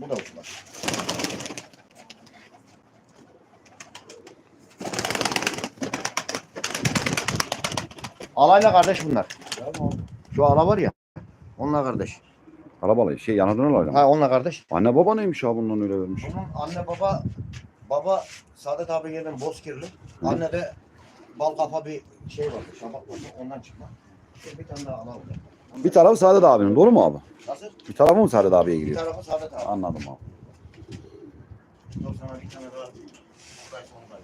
Bu, bu da uçmaz. Alayla kardeş bunlar. Şu ala var ya. Onunla kardeş. Arabalı şey yanadın olayla. Ha onunla kardeş. Anne baba neymiş abi bundan öyle vermiş. Bunun anne baba baba Saadet abi yerden bozkirli. Anne de bal kafa bir şey vardı. Şabak vardı. Ondan çıkma. Bir tane daha ala oldu. Bir tarafı Saadet abinin doğru mu abi? Nasıl? Bir tarafı mı Saadet abiye Bir tarafı Saadet abi. Anladım abi. Dur sana bir tane daha. Buradaysa onu da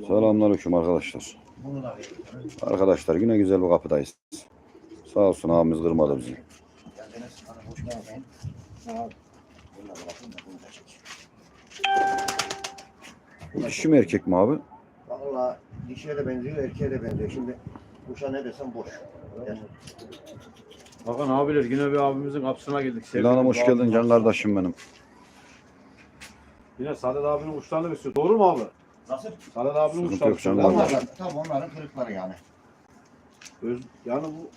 ver. Selamünaleyküm arkadaşlar. Bunu da vereyim. Arkadaşlar yine güzel bir kapıdayız. Sağ olsun abimiz kırmadı bizi. Geldiniz. Hani hoş geldin. Bunu da bırakayım da bunu da çek. Bu dişi mi erkek mi abi? Valla dişiye de benziyor, erkeğe de benziyor. Şimdi kuşa ne desem boş. Gel. Bakın abiler yine bir abimizin kapısına geldik. Sevgili hoş geldin can kardeşim benim. Yine Saadet abinin kuşlarını besliyor. Doğru mu abi? Nasıl? Saadet abinin Sıkıntı yok canım. besliyor. Onlar- Onların, tam onların kırıkları yani. Öz, yani bu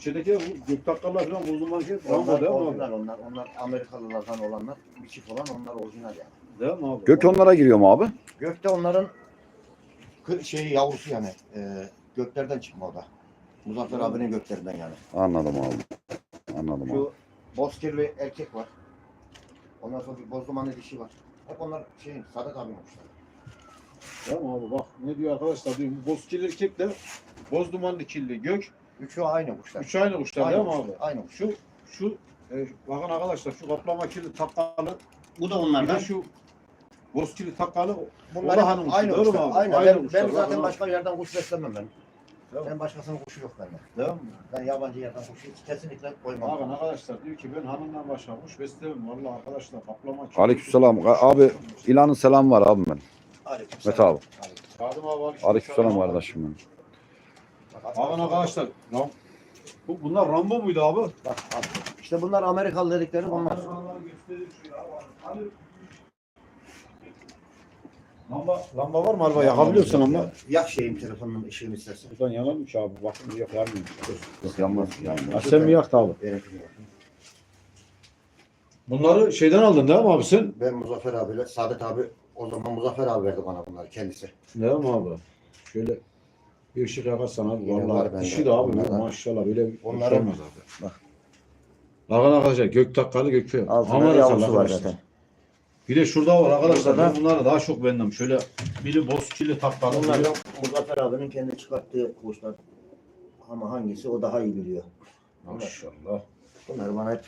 şeydeki bu göktaklarlar falan bozulman şey. Onlar Rambo değil mi orijinal abi? onlar. Onlar Amerikalılardan olanlar. Bir çift olan onlar orijinal yani. Değil mi abi? Gök onlara giriyor mu abi? Gökte onların kı- şeyi yavrusu yani. E, göklerden çıkma o da. Muzaffer abinin göklerinden yani. Anladım abi. Anladım abi. Şu bozkirli erkek var. Ondan sonra bir bozdumanlı dişi var. Hep onlar şeyin Sadat abinin kuşları. Mi abi? Bak ne diyor arkadaşlar diyor. Bu boz kirli erkekle boz dumanlı kirli gök. Üçü aynı kuşlar. Üç aynı kuşlar aynı değil mi kuşlar, abi? Aynı kuş. Şu şu e, bakın arkadaşlar şu kaplama kirli takkalı Bu da bir onlardan. de şu boz kirli takkalı Bunlar da hep hanım kuşu, aynı doğru mu kuşlar. abi? Aynı. Aynı ben, kuşlar, ben zaten bakın başka yerden kuş beslemem ben. Mi? Ben başkasının kuşu yok bende. Değil mi? Ben yabancı yerden kuş hiç kesinlikle koymam. Bakın arkadaşlar diyor ki ben hanımdan başka kuş beslemem. Vallahi arkadaşlar kaplama. Aleykümselam. Abi İlan'ın selamı var abim benim. Aleyküm Mete abi. Kadım abi aleyküm Aleykümselam kardeşim benim. Bakın arkadaşlar. Ram, bu, bunlar Rambo muydu abi? Bak, bak. İşte bunlar Amerikalı dedikleri bunlar. Lamba, lamba var mı araba? Yakabiliyorsun ama. Yak şeyim telefonun ışığını istersen. Buradan yanarmış abi. Bakın yakar mıyım? Yok yanmaz. Yanmaz. sen mi yaktı abi? Yak. Bunları şeyden aldın değil mi abi sen? Ben Muzaffer abiyle, Saadet abi o zaman Muzaffer abi verdi bana bunları kendisi. Değil mi abi? Şöyle bir ışık yakarsan abi. Yine var Vallahi bende. dişi de abi. Onlardan- Maşallah böyle bir Onların- şey olmaz abi. Bak. Bakın arkadaşlar gök takkalı gökü. Altında Amerikalı yavrusu var zaten. Bir de şurada var arkadaşlar. Burada da- bunları daha çok beğendim. Şöyle biri boz kirli takkalı. Bunlar da Muzaffer abinin kendi çıkarttığı kuşlar. Ama hangisi o daha iyi biliyor. Maşallah. Bunlar bana hep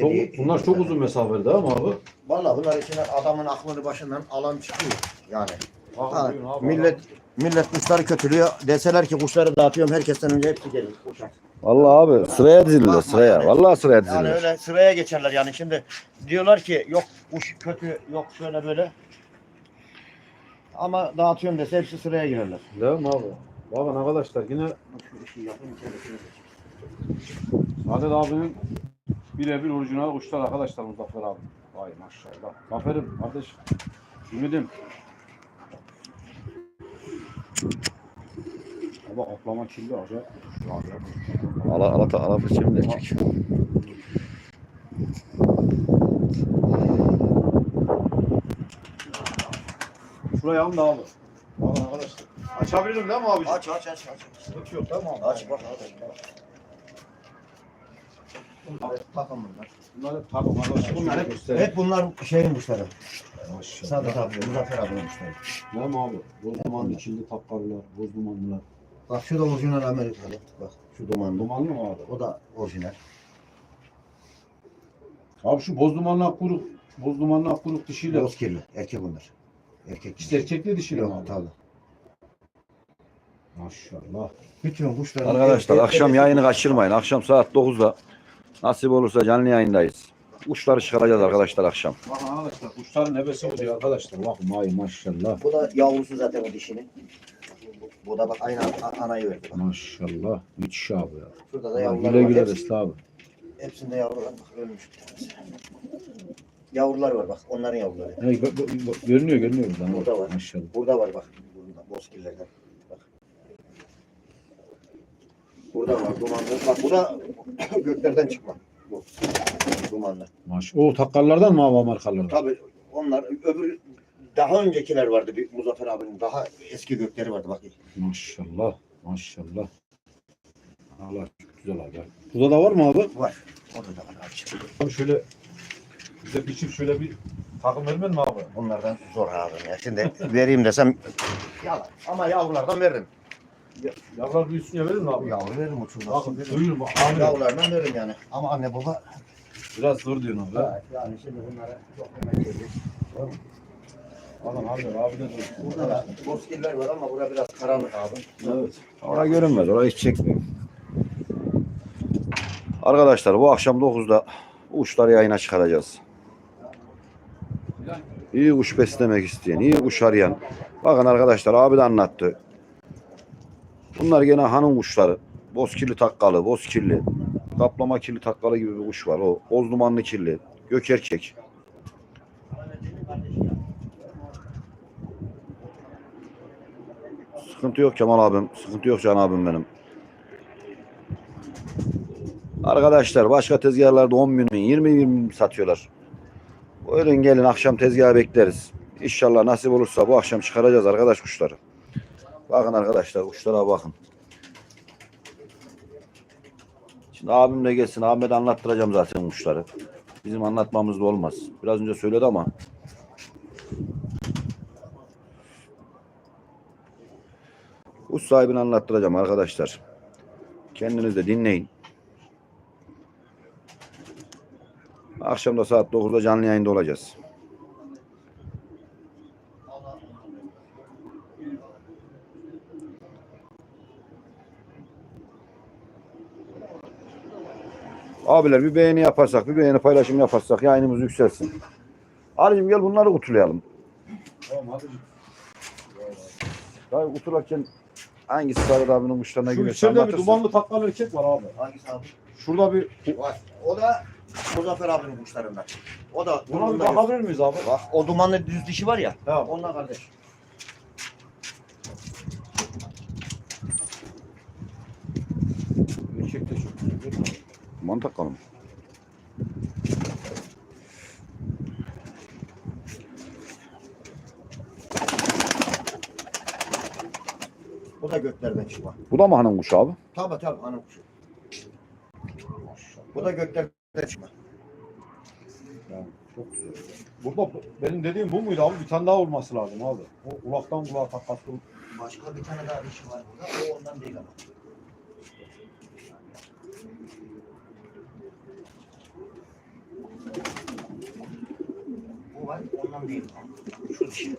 Çok, hediye- bunlar çok uzun mesafeli değil mi abi? Vallahi bunlar içine adamın aklını başından alan çıkıyor yani. Ha, millet millet kuşları kötülüyor. Deseler ki kuşları dağıtıyorum herkesten önce hepsi gelir. kuşa. Vallahi abi sıraya dizilirler sıraya. Vallahi sıraya Yani dizilirler. öyle sıraya geçerler yani şimdi diyorlar ki yok kuş kötü yok şöyle böyle. Ama dağıtıyorum dese hepsi sıraya girerler. Değil mi abi? Bakın arkadaşlar yine Şu işi yapayım içerisine geç. Saadet abinin birebir orijinal kuşlar arkadaşlar Muzaffer abi. Vay maşallah. Zaferim kardeş. Ümidim. Baba atlama kirli acayip. Ala ala ala fıçım da erkek. Şurayı alın da abi. Bakın arkadaşlar. Açabilirim değil mi abi? Aç aç aç aç. Yok mi abi? Aç bak aç. Takım bunlar. Bunlar hep takım arkadaşlar. Bunlar hep, hep bunlar şeyin kuşları. Maşallah. Sadık abi, Muzaffer abinin kuşları. Değil mi abi? Boz dumanlı kirli takkarlar, boz dumanlılar. Bak şu da orijinal Amerikalı. Bak şu dumanlı. Dumanlı mı abi? O da orijinal. Abi şu boz dumanlı akkuruk, boz dumanlı akkuruk dişiyle. Boz kirli. Erkek bunlar. Erkek. İşte erkekli dişiyle mi abi? tabii. Maşallah. Bütün kuşlar. Arkadaşlar akşam yayını kaçırmayın. Akşam saat 9'da nasip olursa canlı yayındayız. Kuşları çıkaracağız arkadaşlar akşam. Bakın arkadaşlar kuşların nebesi diyor arkadaşlar. Bakın vay maşallah. Bu da yavrusu zaten o dişinin. Bu, da bak aynı anayı verdi. Bak. Maşallah. Müthiş abi ya. Şurada da Güle yavrular güle var. Hepsi- besle abi. hepsinde yavrular bak ölmüş bir tanesi. Yavrular var bak onların yavruları. Hey, bak, bak, bak, görünüyor görünüyor buradan. Burada var. Maşallah. Burada var bak. Burada bozkirlerden. Bak. Burada var dumanlı. Bak bu da göklerden çıkma. Bu. Dumanlı. Maşallah. O takkallardan mı abi markalardan? Tabii onlar öbür daha öncekiler vardı. Bir Muzaffer abinin daha eski gökleri vardı. Bak Maşallah. Maşallah. Allah çok güzel abi. Burada da var mı abi? var. Orada da var abiciğim. Abi şöyle bize biçim şöyle bir takım vermen mi abi? Onlardan zor abi ya. Şimdi vereyim desem yalan. Ama yavrulardan veririm. Yavrular büyüsün ya verir mi abi? Yavru veririm uçurmaz. Bakın duyuyorum bak. Abi Yavrulardan veririm yani. Ama anne baba biraz zor diyorsun abi. Evet, yani şimdi bunlara çok emek verdik. Adam abi abi de dur. Burada da bozkirler var ama bura biraz karanlık abi. Evet. Oraya görünmez. Orayı hiç çekmiyor. Arkadaşlar bu akşam 9'da uçları yayına çıkaracağız. İyi kuş beslemek isteyen, iyi kuş arayan. Bakın arkadaşlar abi de anlattı. Bunlar gene hanım kuşları. Bozkirli takkalı, bozkirli. Kaplama kirli takkalı gibi bir kuş var. O boz dumanlı kirli. Gök Sıkıntı yok Kemal abim. Sıkıntı yok Can abim benim. Arkadaşlar başka tezgahlarda 10 bin, 20 bin satıyorlar. Buyurun gelin akşam tezgaha bekleriz. İnşallah nasip olursa bu akşam çıkaracağız arkadaş kuşları. Bakın arkadaşlar kuşlara bakın. Şimdi abim de gelsin. Ahmet anlattıracağım zaten kuşları. Bizim anlatmamız da olmaz. Biraz önce söyledi ama. Kuş sahibini anlattıracağım arkadaşlar. Kendiniz de dinleyin. Akşam da saat 9'da canlı yayında olacağız. Abiler bir beğeni yaparsak, bir beğeni paylaşım yaparsak yayınımız yükselsin. Ali'cim gel bunları kutulayalım. Tamam hadi. Daha kutularken hangisi Sarı abinin kuşlarına Şu göre içeride bir dumanlı takkalı erkek var abi. Hangisi abi? Şurada bir Var. O da Muzaffer abinin kuşlarından. O da buna bir yok. bakabilir miyiz abi? Bak o dumanlı düz dişi var ya. Tamam. Onunla kardeş. Erkek de çok güzel. Duman takalım. Da göklerden çıkma. Bu da mı hanım kuşu abi? Tabii tabii hanım kuşu. Bu da göklerden çıkma. Yani çok güzel. Burada benim dediğim bu muydu abi? Bir tane daha olması lazım abi. O kulaktan kulağa takkası. Başka bir tane daha dişi var burada. O ondan değil ama. Bu var ondan değil. Şu dişi.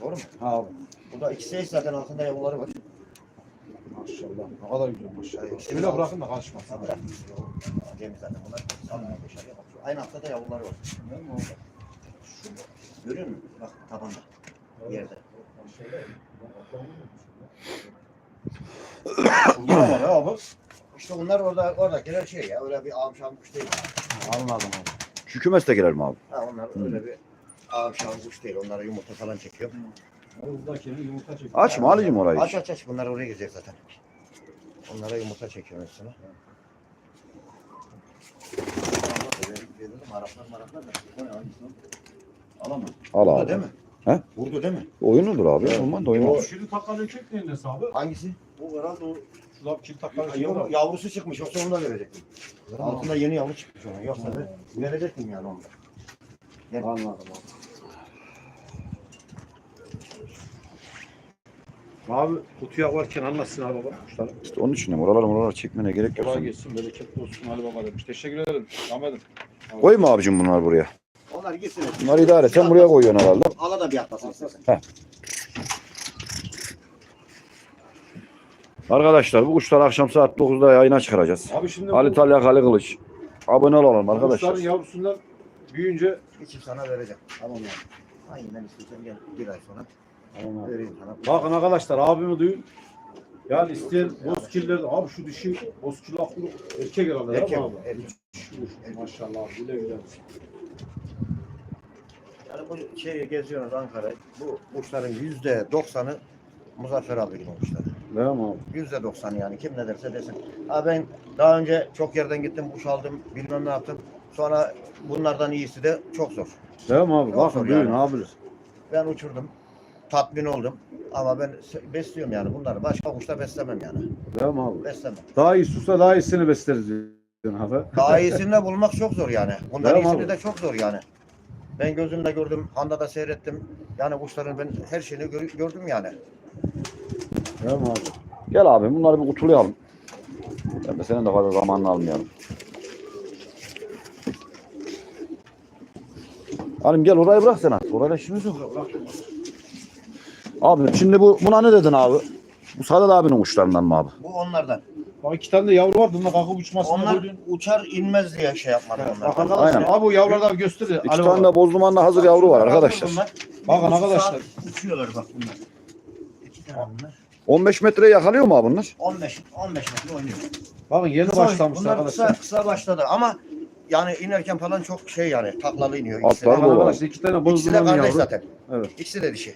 Doğru mu? Ha abi. Bu da ikisi eş zaten altında yavruları var. Maşallah. Ne kadar güzel maşallah. Evet. Şöyle bırakın da kaçmasın. Ha, bırak. Cem zaten bunlar salmıyor dışarıya bak. Aynı haftada yavruları var. Görüyor musun? Bak tabanda. Yerde. Burada var ya abi. İşte bunlar orada oradakiler şey ya öyle bir ağam şam kuş değil. Anladım abi. Şu kümestekiler mi abi? Ha onlar öyle bir ağam şam kuş değil. Onlara yumurta falan çekiyor. Buradakini yumurta çekiyor. Açma Ali'cim orayı. Aç aç aç bunlar oraya gidecek zaten. Onlara yumurta çekiyor üstüne. Alamam. Al Burada abi. değil mi? He? Burada değil mi? Oyunudur abi. Olmaz da oyunu. O şirin takkalı erkek neyin hesabı? Hangisi? Bu herhalde o bir çift takkalı erkek Yavru, var. yavrusu çıkmış yoksa onu da verecektim. Altında yeni yavru çıkmış onun. Yoksa da verecektim yani onu da. Anladım abi. Abi kutuya varken anlatsın abi baba kuşları. İşte onun için oraları oraları çekmene gerek yok. Kolay senin. gelsin, bereketli olsun Ali Baba demiş. Teşekkür ederim. Ahmet'im. Koyma abicim bunlar buraya. Onlar gitsin. Bunları idare et. Sen buraya koyuyorsun herhalde. Ala da bir atlasın istersen. Arkadaşlar bu kuşlar akşam saat 9'da yayına çıkaracağız. Abi şimdi Ali bu Talya Ali Kılıç. Abone olalım kuşların arkadaşlar. yavrusundan büyüyünce İçim sana vereceğim. Tamam yani. Aynen istiyorsan gel bir ay sonra vereyim. Bakın arkadaşlar abimi duyun. Yani isteyen bozkirler abi şu dişi bozkirli aklı erkek herhalde Erkek, abi? erkek. Maşallah güle güle. Yani bu şeyi geziyoruz Ankara. Bu kuşların yüzde doksanı Muzaffer abi gibi kuşlar. Değil mi abi? Yüzde doksan yani kim ne derse desin. Ha ben daha önce çok yerden gittim kuş aldım bilmem ne yaptım. Sonra bunlardan iyisi de çok zor. Değil mi abi? Yok Bakın duyun yani. abiler. Ben uçurdum. Tatmin oldum. Ama ben besliyorum yani bunları. Başka kuşla beslemem yani. Mi abi? Beslemem. Daha iyi susa daha iyisini besleriz diyorsun abi. Daha iyisini de bulmak çok zor yani. Değil mi iyisini abi? de çok zor yani. Ben gözümle gördüm. Handa da seyrettim. Yani kuşların ben her şeyini gör- gördüm yani. Mi abi? Gel abi bunları bir kutulayalım. Ben de senin de fazla zamanını almayalım. Halim gel orayı bırak sen artık. Orayla işimiz yok. Abi şimdi bu buna ne dedin abi? Bu Sadat abinin kuşlarından mı abi? Bu onlardan. Bak iki tane de yavru var. Bununla kalkıp uçmasına Onlar koydun. uçar inmez diye şey Bak onlardan. arkadaşlar. Aynen. Abi bu yavruları da bir gösterir. İki Ali tane de bozdumanla hazır yavru var arkadaşlar. Bunlar. Bakın arkadaşlar. Uçuyorlar bak bunlar. İki tane bunlar. 15 metreye yakalıyor mu abi bunlar? 15 15 metre oynuyor. Bakın yeni Kısa- başlamış bunlar arkadaşlar. kısa, kısa başladı ama yani inerken falan çok şey yani taklalı iniyor. Atlar İkisi de, da Bakın var. arkadaşlar iki tane ikisi de bozdumanlı kardeş yavru. zaten. Evet. İkisi de dişi.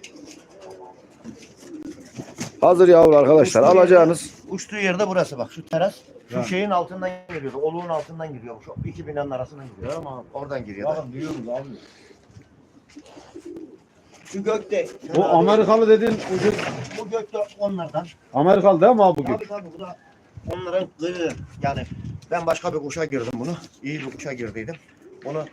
Hazır yavru arkadaşlar. Uçtuğu Alacağınız yerde- uçtuğu yerde burası bak şu teras. Şu Yani. şeyin altından giriyordu. Oluğun altından giriyor. Şu iki binanın arasından giriyor. Abi? Oradan giriyor. Bakın duyuyoruz abi. Şu gökte. Bu Amerikalı dediğin ucu Bu gökte onlardan. Amerikalı değil mi abi bugün? Tabii tabii bu da onların kırığı. Yani ben başka bir kuşa girdim bunu. İyi bir kuşa girdiydim. Bunu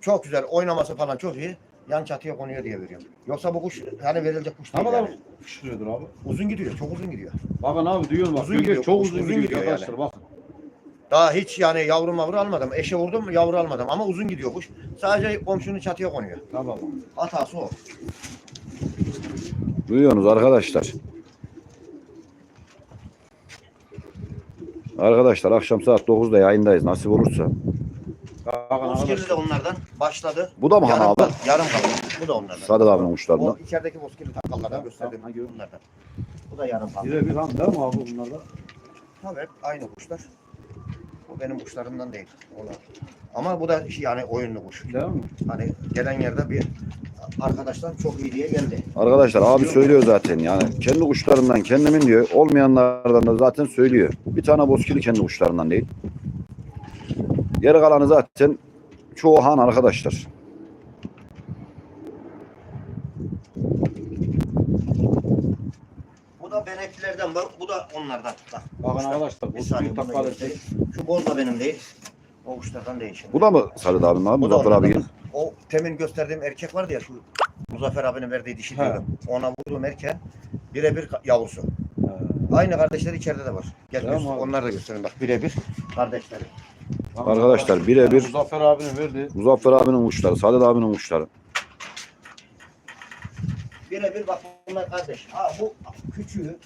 çok güzel oynaması falan çok iyi. Yan çatıya konuyor diye veriyorum. Yoksa bu kuş hani verilecek kuş değil Ama da yani. fışkırıyordur abi. Uzun gidiyor. Çok uzun gidiyor. Bakın abi duyuyorum bak. Uzun gidiyor, çok kuş uzun, uzun gidiyor, gidiyor arkadaşlar bakın. Daha hiç yani yavru mavru almadım. Eşe vurdum yavru almadım ama uzun gidiyor kuş. Sadece komşunun çatıya konuyor. Tamam. Hatası o. Duyuyorsunuz arkadaşlar. Arkadaşlar akşam saat 9'da yayındayız nasip olursa. Bozkirli de onlardan başladı. Bu da mı Han yarım abi? kaldı. Yarım kaldı. Bu da onlardan. Sadat abinin kuşlarından. O içerideki bozkirli takallardan gösterdim. Ha, gördüm. Bunlardan. Bu da yarım kaldı. Bire bir han değil mi abi bunlarda? Tabii hep aynı kuşlar. Bu benim kuşlarımdan değil. Onlar. Ama bu da yani oyunlu kuş. Değil mi? Hani gelen yerde bir arkadaşlar çok iyi diye geldi. Arkadaşlar abi söylüyor zaten yani kendi kuşlarından kendimin diyor olmayanlardan da zaten söylüyor. Bir tane bozkili kendi kuşlarından değil. Geri kalanı zaten çoğu han arkadaşlar. Bu da beneklilerden bak. Bu da onlardan. Bak. Bakın arkadaşlar bu saniye takvalı. göstereyim. Şu boz da benim değil. O kuşlardan değil şimdi. Bu da mı Sadat abim abi? Bu da Muzaffer abi onlardan. O temin gösterdiğim erkek vardı ya şu Muzaffer abinin verdiği dişi He. diyorum. Ona vurduğum erkeğin birebir ka- yavrusu. Aynı kardeşleri içeride de var. Gel Tamam göster- abi. onları da göstereyim bak birebir kardeşleri. Arkadaşlar birebir Muzaffer abinin verdi. Muzaffer abinin kuşları, Sadat abinin kuşları. Birebir bak bunlar kardeş. Ha bu küçüğü.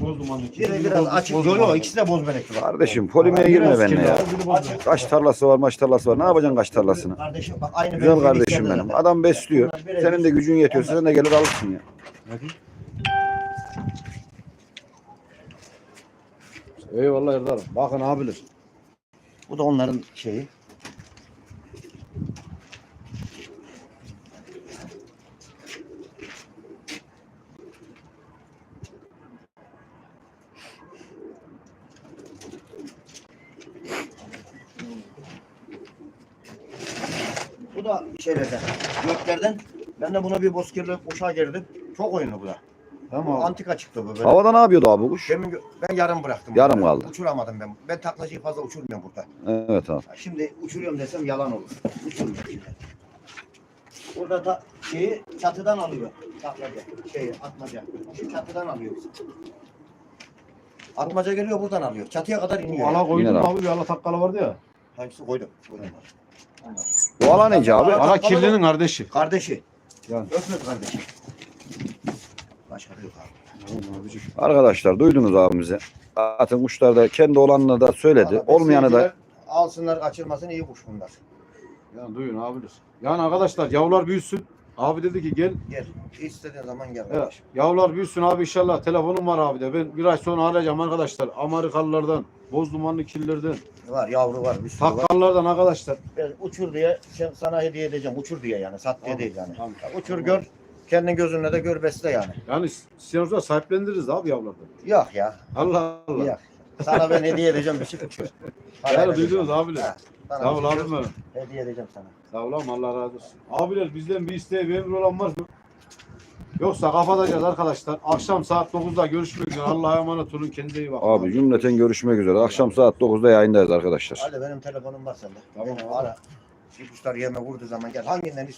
Boz dumanlı. Biri biraz açık. Yok yok ikisi de boz benekli var. Kardeşim polimiğe girme benimle ya. Kaç tarlası var, maç tarlası var. Ne yapacaksın kaç tarlasını? Kardeşim bak aynı Güzel kardeşim benim. zaten. Adam besliyor. Bunlar birebir. Senin de gücün yetiyorsa sen de gelir alırsın ya. Eyvallah Erdar'ım. Bakın abiler. Bu da onların şeyi. Bu da şeylerden, göklerden. Ben de buna bir bozkirli kuşağa girdim. Çok oyunlu bu da. Tamam Bu abi. antika çıktı bu böyle. Havada ne yapıyordu abi bu kuş? Demin gö- ben yarım bıraktım. Yarım bunu. kaldı. Uçuramadım ben. Ben taklacıyı fazla uçurmuyorum burada. Evet abi. Şimdi uçuruyorum desem yalan olur. Uçurmuyorum şimdi. Burada da şeyi çatıdan alıyor. Taklacı. Şeyi atmaca. Şu çatıdan alıyor. Atmaca geliyor buradan alıyor. Çatıya kadar iniyor. Ala koydum Yine abi bir ala takkalı vardı ya. Hangisi koydum? koydum. Bu alan nece abi? Ala kirlinin kardeşi. Kardeşi. Yani. Öpmez kardeşi. Başka da yok abi. Arkadaşlar duydunuz abimizi. Zaten kuşlar da kendi olanını da söyledi. Olmayanı da Alsınlar kaçırmasın iyi kuş bunlar. Yani duyun abiler. Yani arkadaşlar yavrular büyüsün. Abi dedi ki gel. Gel. İstediğin zaman gel Evet, kardeşim. yavrular büyüsün abi inşallah. Telefonum var abi de. Ben bir ay sonra arayacağım arkadaşlar. Amerikalılardan, boz dumanlı killerden, Var yavru var bir sürü var. takkallardan arkadaşlar. Ben uçur diye sen- sana hediye edeceğim. Uçur diye yani. Sat diye Tamam, değil yani. tamam. Ya Uçur gör. Kendin gözünle de gör besle yani. Yani istiyorsa sahiplendiririz abi yavrulardan. Yok ya. Allah Allah. Yok. Sana ben hediye edeceğim bir şey uçur. Yani duydunuz abiler. Ha, Sağ ol şey abim benim. Hediye edeceğim sana. Sağ ol abi, Allah razı olsun. Abiler bizden bir isteği bir emir olan var mı? Yoksa kapatacağız arkadaşlar. Akşam saat 9'da görüşmek üzere. Allah'a emanet olun. Kendinize iyi bakın. Abi cümleten görüşmek üzere. Akşam saat 9'da yayındayız arkadaşlar. Hadi benim telefonum var sende. Tamam Beni abi. Ara. Kuşlar yeme vurduğu zaman gel. Hanginden istiyorsun?